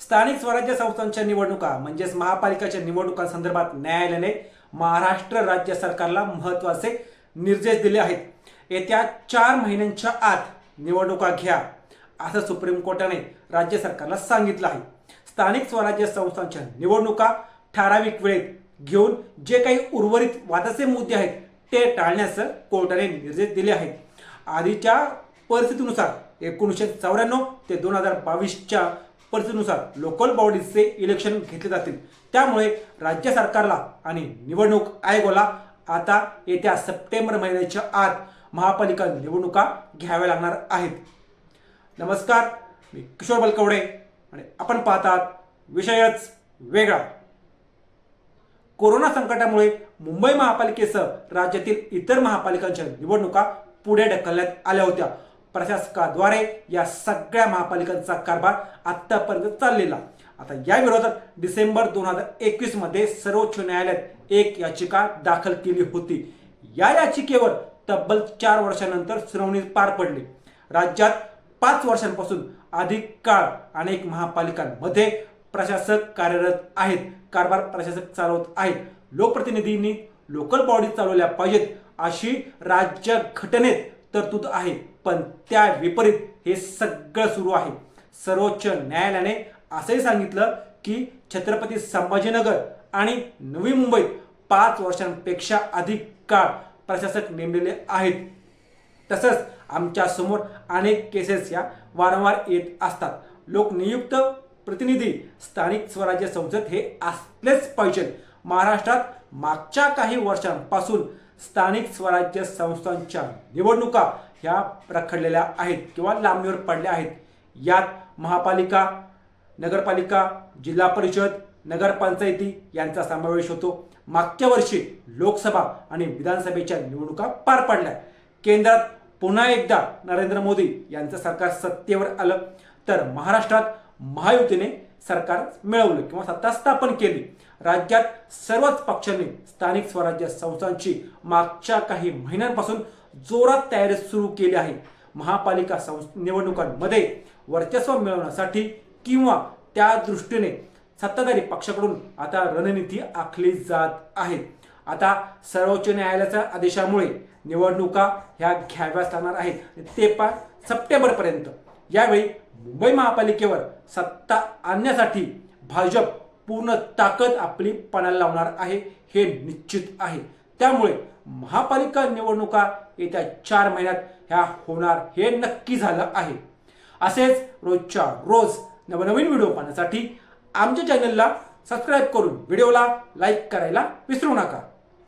स्थानिक स्वराज्य संस्थांच्या निवडणुका म्हणजेच महापालिकाच्या निवडणुकांसंदर्भात न्यायालयाने महाराष्ट्र राज्य सरकारला महत्त्वाचे निर्देश दिले आहेत. येत्या चार महिन्यांच्या आत निवडणुका घ्या असं सुप्रीम कोर्टाने राज्य सरकारला सांगितलं आहे. स्थानिक स्वराज्य संस्थांच्या निवडणुका ठराविक वेळेत घेऊन जे काही उर्वरित वादाचे मुद्दे आहेत ते टाळण्याचं कोर्टाने निर्देश दिले आहेत. आधीच्या परिस्थितीनुसार एकोणीसशे चौऱ्याण्णव ते दोन हजार बावीसच्या परिस्थितीनुसार लोकल बॉडीजचे इलेक्शन घेतले जातील. त्यामुळे राज्य सरकारला आणि निवडणूक आयोगाला आता येत्या सप्टेंबर महिन्याच्या आत महापालिका निवडणुका घ्याव्या लागणार आहेत. नमस्कार मी किशोर बलकवडे आणि आपण पाहतात विषयच वेगळा. कोरोना संकटामुळे मुंबई महापालिकेसह राज्यातील इतर महापालिकांच्या निवडणुका पुढे ढकलण्यात आल्या होत्या. प्रशासकाद्वारे या सगळ्या महापालिकांचा कारभार आतापर्यंत चाललेला. आता या विरोधात डिसेंबर दोन हजार एकवीसमध्ये सर्वोच्च न्यायालयात एक याचिका दाखल केली होती. या याचिकेवर तब्बल चार वर्षानंतर सुनावणी पार पडली. राज्यात पाच वर्षांपासून अधिक काळ अनेक महापालिकांमध्ये प्रशासक कार्यरत आहेत कारभार प्रशासक चालवत आहेत. लोकप्रतिनिधींनी लोकल बॉडी चालवल्या पाहिजेत अशी राज्य घटनेत तरतूद आहे. पण त्या विपरीत हे सगळं सुरू आहे. सर्वोच्च न्यायालयाने असंही सांगितलं की छत्रपती संभाजीनगर आणि नवी मुंबईत पाच वर्षांपेक्षा अधिक काळ प्रशासक नेमलेले आहेत. तसंच आमच्यासमोर अनेक केसेस या वारंवार येत असतात. लोकनियुक्त प्रतिनिधी स्थानिक स्वराज्य संसद हे असलेच पाहिजेत. महाराष्ट्रात मागच्या काही वर्षांपासून स्थानिक स्वराज्य संस्थांच्या निवडणुका ह्या रखडलेल्या आहेत किंवा लांबणीवर पडल्या आहेत. यात महापालिका नगरपालिका जिल्हा परिषद नगरपंचायती यांचा समावेश होतो. मागच्या वर्षी लोकसभा आणि विधानसभेच्या निवडणुका पार पडल्या. केंद्रात पुन्हा एकदा नरेंद्र मोदी यांचं सरकार सत्तेवर आलं. तर महाराष्ट्रात महायुतीने सरकार मिळवलं किंवा सत्ता स्थापन केली. राज्यात सर्वच पक्षांनी स्थानिक स्वराज्य संस्थांची मागच्या काही महिन्यांपासून जोरात तयारी सुरू केली आहे. महापालिका निवडणुकांमध्ये वर्चस्व मिळवण्यासाठी किंवा त्या दृष्टीने सत्ताधारी पक्षाकडून आता रणनीती आखली जात आहे. आता सर्वोच्च न्यायालयाच्या आदेशामुळे निवडणुका ह्या घ्याव्याच लागणार आहेत. ते पण सप्टेंबरपर्यंत. यावेळी मुंबई महापालिकेवर सत्ता आणण्यासाठी भाजप पूर्ण ताकद आपली पणाला लावणार आहे हे निश्चित आहे. त्यामुळे महापालिका निवडणुका येत्या चार महिन्यात ह्या होणार हे नक्की झालं आहे. असेच रोजच्या रोज नवनवीन व्हिडिओ पाहण्यासाठी आमच्या चॅनलला सबस्क्राईब करून व्हिडिओला लाईक करायला विसरू नका.